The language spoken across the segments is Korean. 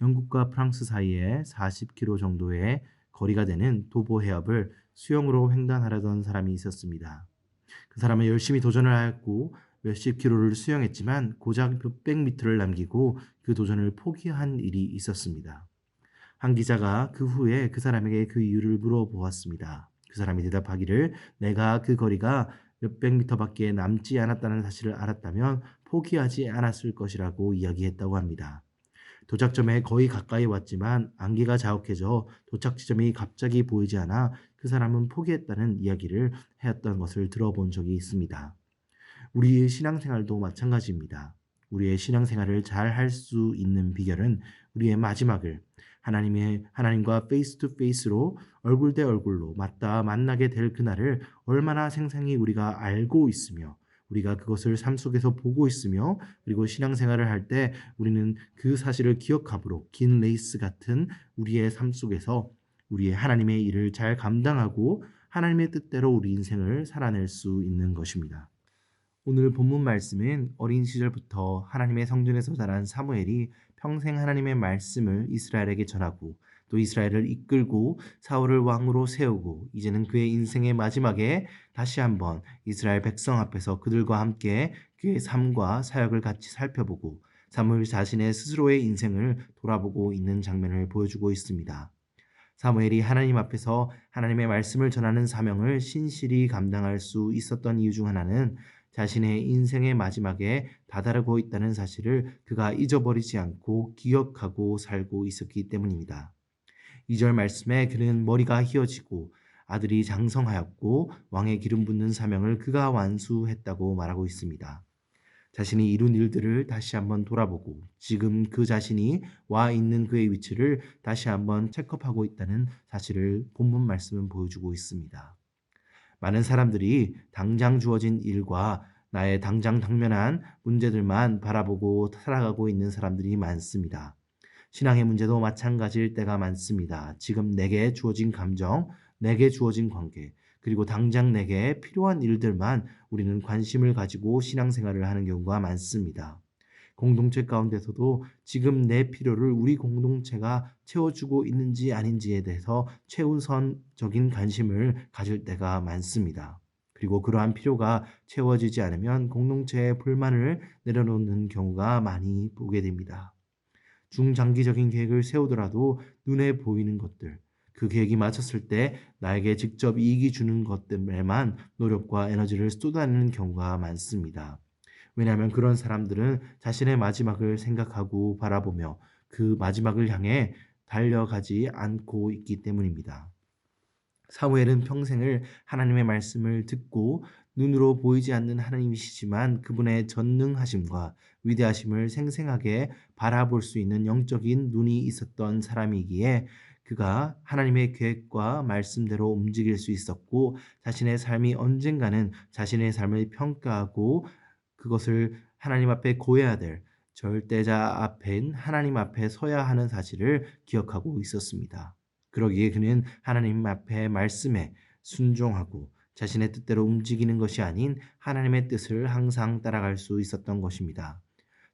영국과 프랑스 사이에 40km 정도의 거리가 되는 도보 해협을 수영으로 횡단하려던 사람이 있었습니다. 그 사람은 열심히 도전을 하였고 몇십 킬로를 수영했지만 고작 몇백 미터를 남기고 그 도전을 포기한 일이 있었습니다. 한 기자가 그 후에 그 사람에게 그 이유를 물어보았습니다. 그 사람이 대답하기를 내가 그 거리가 몇백 미터밖에 남지 않았다는 사실을 알았다면 포기하지 않았을 것이라고 이야기했다고 합니다. 도착점에 거의 가까이 왔지만 안개가 자욱해져 도착 지점이 갑자기 보이지 않아 그 사람은 포기했다는 이야기를 하였던 것을 들어본 적이 있습니다. 우리의 신앙생활도 마찬가지입니다. 우리의 신앙생활을 잘 할 수 있는 비결은 우리의 마지막을 하나님의 하나님과 페이스 투 페이스로 얼굴 대 얼굴로 맞다 만나게 될 그날을 얼마나 생생히 우리가 알고 있으며 우리가 그것을 삶 속에서 보고 있으며 그리고 신앙생활을 할 때 우리는 그 사실을 기억함으로 긴 레이스 같은 우리의 삶 속에서 우리의 하나님의 일을 잘 감당하고 하나님의 뜻대로 우리 인생을 살아낼 수 있는 것입니다. 오늘 본문 말씀은 어린 시절부터 하나님의 성전에서 자란 사무엘이 평생 하나님의 말씀을 이스라엘에게 전하고 또 이스라엘을 이끌고 사울을 왕으로 세우고 이제는 그의 인생의 마지막에 다시 한번 이스라엘 백성 앞에서 그들과 함께 그의 삶과 사역을 같이 살펴보고 사무엘 자신의 스스로의 인생을 돌아보고 있는 장면을 보여주고 있습니다. 사무엘이 하나님 앞에서 하나님의 말씀을 전하는 사명을 신실히 감당할 수 있었던 이유 중 하나는 자신의 인생의 마지막에 다다르고 있다는 사실을 그가 잊어버리지 않고 기억하고 살고 있었기 때문입니다. 2절 말씀에 그는 머리가 휘어지고 아들이 장성하였고 왕의 기름 붓는 사명을 그가 완수했다고 말하고 있습니다. 자신이 이룬 일들을 다시 한번 돌아보고 지금 그 자신이 와 있는 그의 위치를 다시 한번 체크업하고 있다는 사실을 본문 말씀은 보여주고 있습니다. 많은 사람들이 당장 주어진 일과 나의 당장 당면한 문제들만 바라보고 살아가고 있는 사람들이 많습니다. 신앙의 문제도 마찬가지일 때가 많습니다. 지금 내게 주어진 감정, 내게 주어진 관계, 그리고 당장 내게 필요한 일들만 우리는 관심을 가지고 신앙생활을 하는 경우가 많습니다. 공동체 가운데서도 지금 내 필요를 우리 공동체가 채워주고 있는지 아닌지에 대해서 최우선적인 관심을 가질 때가 많습니다. 그리고 그러한 필요가 채워지지 않으면 공동체에 불만을 내려놓는 경우가 많이 보게 됩니다. 중장기적인 계획을 세우더라도 눈에 보이는 것들, 그 계획이 마쳤을 때 나에게 직접 이익이 주는 것들에만 노력과 에너지를 쏟아내는 경우가 많습니다. 왜냐하면 그런 사람들은 자신의 마지막을 생각하고 바라보며 그 마지막을 향해 달려가지 않고 있기 때문입니다. 사무엘은 평생을 하나님의 말씀을 듣고 눈으로 보이지 않는 하나님이시지만 그분의 전능하심과 위대하심을 생생하게 바라볼 수 있는 영적인 눈이 있었던 사람이기에 그가 하나님의 계획과 말씀대로 움직일 수 있었고 자신의 삶이 언젠가는 자신의 삶을 평가하고 그것을 하나님 앞에 고해야 될 절대자 앞엔 하나님 앞에 서야 하는 사실을 기억하고 있었습니다. 그러기에 그는 하나님 앞에 말씀에 순종하고 자신의 뜻대로 움직이는 것이 아닌 하나님의 뜻을 항상 따라갈 수 있었던 것입니다.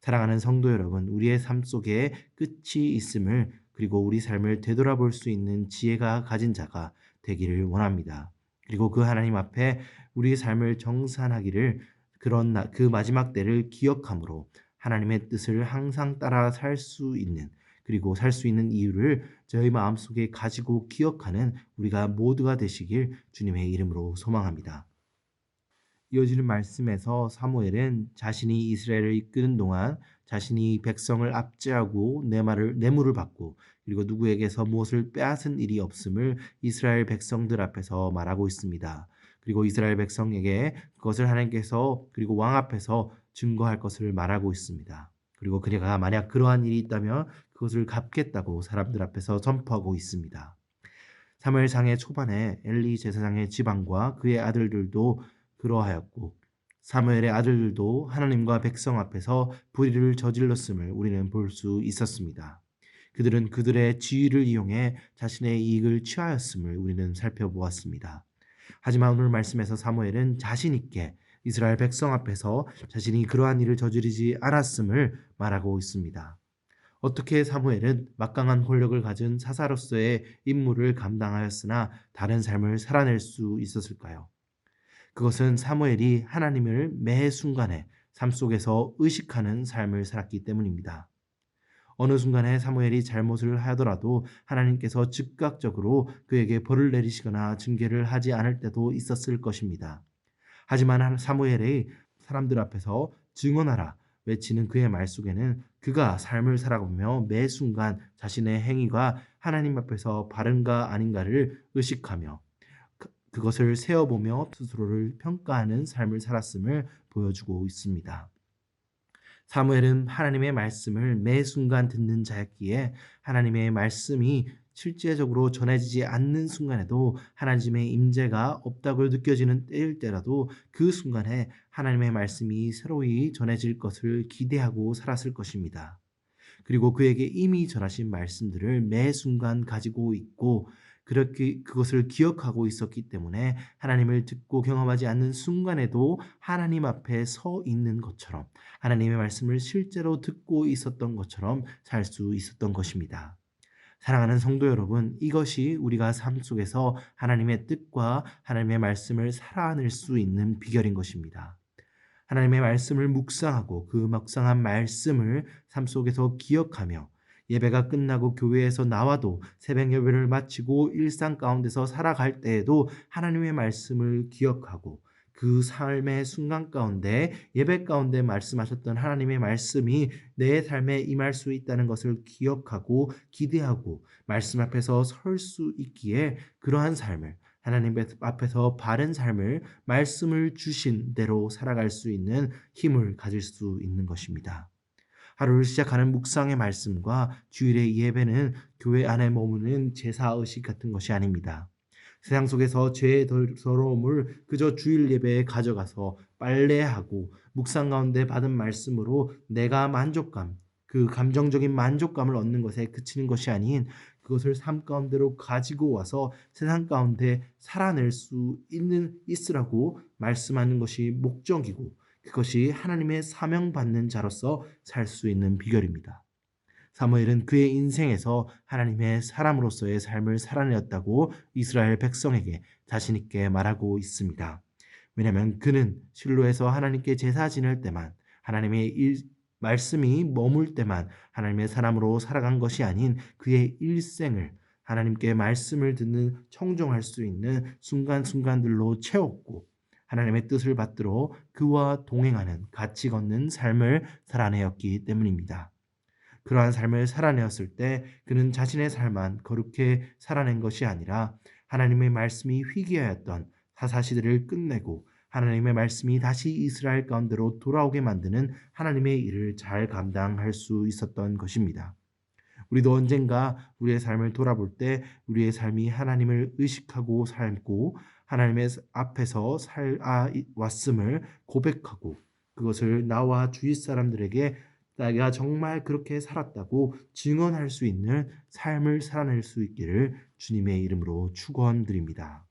사랑하는 성도 여러분, 우리의 삶 속에 끝이 있음을 그리고 우리 삶을 되돌아볼 수 있는 지혜가 가진 자가 되기를 원합니다. 그리고 그 하나님 앞에 우리의 삶을 정산하기를 그런 그 마지막 때를 기억함으로 하나님의 뜻을 항상 따라 살 수 있는 그리고 살 수 있는 이유를 저희 마음속에 가지고 기억하는 우리가 모두가 되시길 주님의 이름으로 소망합니다. 이어지는 말씀에서 사무엘은 자신이 이스라엘을 이끄는 동안 자신이 백성을 압제하고 내 말을 뇌물을 받고 그리고 누구에게서 무엇을 빼앗은 일이 없음을 이스라엘 백성들 앞에서 말하고 있습니다. 그리고 이스라엘 백성에게 그것을 하나님께서 그리고 왕 앞에서 증거할 것을 말하고 있습니다. 그리고 그가 만약 그러한 일이 있다면 그것을 갚겠다고 사람들 앞에서 선포하고 있습니다. 사무엘상의 초반에 엘리 제사장의 지방과 그의 아들들도 그러하였고 사무엘의 아들들도 하나님과 백성 앞에서 불의를 저질렀음을 우리는 볼 수 있었습니다. 그들은 그들의 지위를 이용해 자신의 이익을 취하였음을 우리는 살펴보았습니다. 하지만 오늘 말씀에서 사무엘은 자신 있게 이스라엘 백성 앞에서 자신이 그러한 일을 저지르지 않았음을 말하고 있습니다. 어떻게 사무엘은 막강한 권력을 가진 사사로서의 임무를 감당하였으나 다른 삶을 살아낼 수 있었을까요? 그것은 사무엘이 하나님을 매 순간에 삶 속에서 의식하는 삶을 살았기 때문입니다. 어느 순간에 사무엘이 잘못을 하더라도 하나님께서 즉각적으로 그에게 벌을 내리시거나 징계를 하지 않을 때도 있었을 것입니다. 하지만 사무엘의 사람들 앞에서 증언하라 외치는 그의 말 속에는 그가 삶을 살아가며 매 순간 자신의 행위가 하나님 앞에서 바른가 아닌가를 의식하며 그, 그것을 세어보며 스스로를 평가하는 삶을 살았음을 보여주고 있습니다. 사무엘은 하나님의 말씀을 매 순간 듣는 자였기에 하나님의 말씀이 실제적으로 전해지지 않는 순간에도 하나님의 임재가 없다고 느껴지는 때일 때라도 그 순간에 하나님의 말씀이 새로이 전해질 것을 기대하고 살았을 것입니다. 그리고 그에게 이미 전하신 말씀들을 매 순간 가지고 있고 그렇게 그것을 기억하고 있었기 때문에 하나님을 듣고 경험하지 않는 순간에도 하나님 앞에 서 있는 것처럼 하나님의 말씀을 실제로 듣고 있었던 것처럼 살 수 있었던 것입니다. 사랑하는 성도 여러분, 이것이 우리가 삶 속에서 하나님의 뜻과 하나님의 말씀을 살아낼 수 있는 비결인 것입니다. 하나님의 말씀을 묵상하고 그 묵상한 말씀을 삶 속에서 기억하며 예배가 끝나고 교회에서 나와도 새벽 예배를 마치고 일상 가운데서 살아갈 때에도 하나님의 말씀을 기억하고 그 삶의 순간 가운데 예배 가운데 말씀하셨던 하나님의 말씀이 내 삶에 임할 수 있다는 것을 기억하고 기대하고 말씀 앞에서 설 수 있기에 그러한 삶을 하나님 앞에서 바른 삶을 말씀을 주신 대로 살아갈 수 있는 힘을 가질 수 있는 것입니다. 하루를 시작하는 묵상의 말씀과 주일의 예배는 교회 안에 머무는 제사 의식 같은 것이 아닙니다. 세상 속에서 죄의 더러움을 그저 주일 예배에 가져가서 빨래하고 묵상 가운데 받은 말씀으로 내가 만족감, 그 감정적인 만족감을 얻는 것에 그치는 것이 아닌 그것을 삶 가운데로 가지고 와서 세상 가운데 살아낼 수 있는 있으라고 말씀하는 것이 목적이고 그것이 하나님의 사명받는 자로서 살 수 있는 비결입니다. 사무엘은 그의 인생에서 하나님의 사람으로서의 삶을 살아내었다고 이스라엘 백성에게 자신있게 말하고 있습니다. 왜냐하면 그는 실로에서 하나님께 제사 지낼 때만 하나님의 일, 말씀이 머물 때만 하나님의 사람으로 살아간 것이 아닌 그의 일생을 하나님께 말씀을 듣는 청종할 수 있는 순간순간들로 채웠고 하나님의 뜻을 받들어 그와 동행하는 같이 걷는 삶을 살아내었기 때문입니다. 그러한 삶을 살아내었을 때 그는 자신의 삶만 거룩해 살아낸 것이 아니라 하나님의 말씀이 희귀하였던 사사시대를 끝내고 하나님의 말씀이 다시 이스라엘 가운데로 돌아오게 만드는 하나님의 일을 잘 감당할 수 있었던 것입니다. 우리도 언젠가 우리의 삶을 돌아볼 때 우리의 삶이 하나님을 의식하고 살고 하나님의 앞에서 살아왔음을 고백하고 그것을 나와 주위 사람들에게 내가 정말 그렇게 살았다고 증언할 수 있는 삶을 살아낼 수 있기를 주님의 이름으로 축원드립니다.